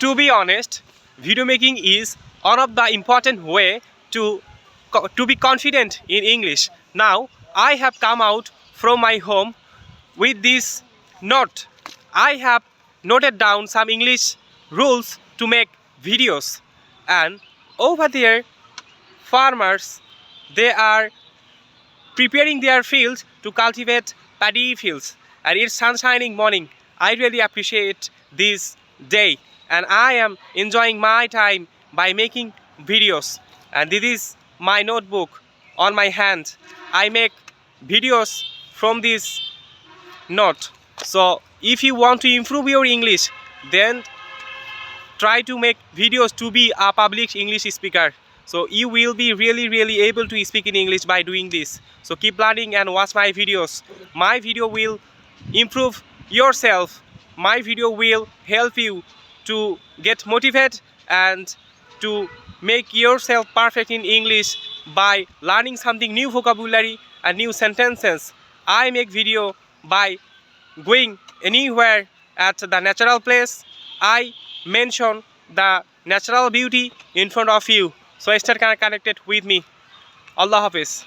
to be honest, video making is one of the important way to to be confident in English. Now I have come out from my home with this note. I have noted down some English rules to make videos, and over there, farmers they are preparing their fields to cultivate paddy fields and it's sunshining morning i really appreciate this day and i am enjoying my time by making videos. And this is my notebook on my hand. I make videos from this note. So if you want to improve your english then try to make videos to be a public english speaker. So you will be really really able to speak in english by doing this. So keep learning and watch my videos. My video will improve yourself. My video will help you to get motivated and to make yourself perfect in english by learning something new vocabulary and new sentences i make video by going anywhere at the natural place i mention the natural beauty in front of you so stay connected with me allah hafiz